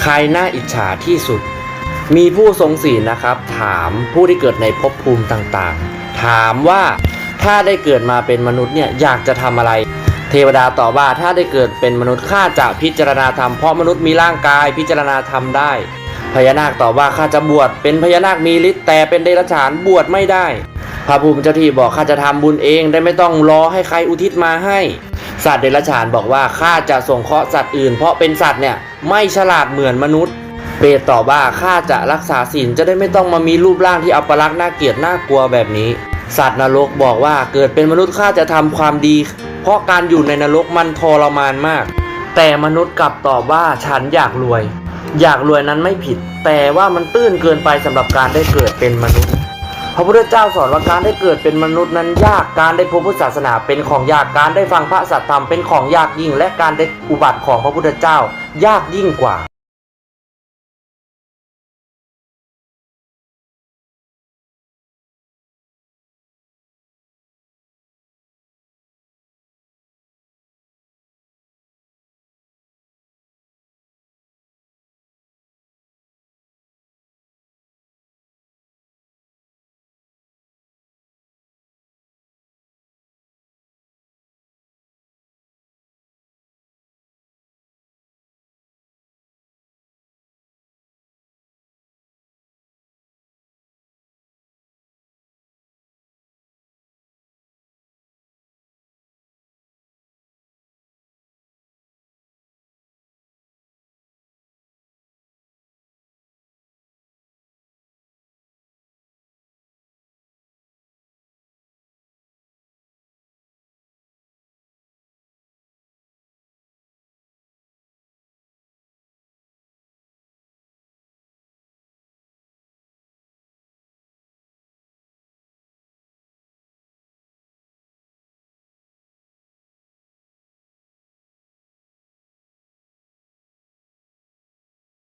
ใครน่าอิจฉาที่สุด มีผู้ทรงศีลนะครับ ถามผู้ที่เกิดในภพภูมิต่างๆ ถามว่าถ้าได้เกิดมาเป็นมนุษย์เนี่ยอยากจะทำอะไร เทวดาตอบว่าถ้าได้เกิดเป็นมนุษย์ข้าจะพิจารณาธรรมเพราะมนุษย์มีร่างกายพิจารณาธรรมได้ พญานาคตอบว่าข้าจะบวชเป็นพญานาคมีฤทธิ์แต่เป็นเดรัจฉานบวชไม่ได้พระภูมิเจ้าที่บอกข้าจะทำบุญเองได้ไม่ต้องรอให้ใครอุทิศมาให้ สัตว์เดรัจฉานบอกว่าข้าจะส่งเคราะห์สัตว์อื่นเพราะเป็นสัตว์เนี่ย ไม่ฉลาดเหมือนมนุษย์ เปตตอบว่าข้าจะรักษาศีลจะได้ไม่ต้องมามีรูปร่างที่อัปลักษณ์น่าเกลียดน่ากลัวแบบนี้ สัตว์นรกบอกว่าเกิดเป็นมนุษย์ข้าจะทำความดี เพราะการอยู่ในนรกมันทรมานมาก แต่มนุษย์กลับตอบว่าฉันอยากรวย อยากรวยนั้นไม่ผิด แต่ว่ามันตื้นเกินไปสำหรับการได้เกิดเป็นมนุษย์ พระพุทธเจ้าสอนว่าการได้เกิดเป็นมนุษย์นั้นยากการได้พบพุทธศาสนาเป็นของยากการได้ฟังพระสัทธรรมเป็นของยากยิ่ง และการได้อุบัติของพระพุทธเจ้า ยากยิ่งกว่า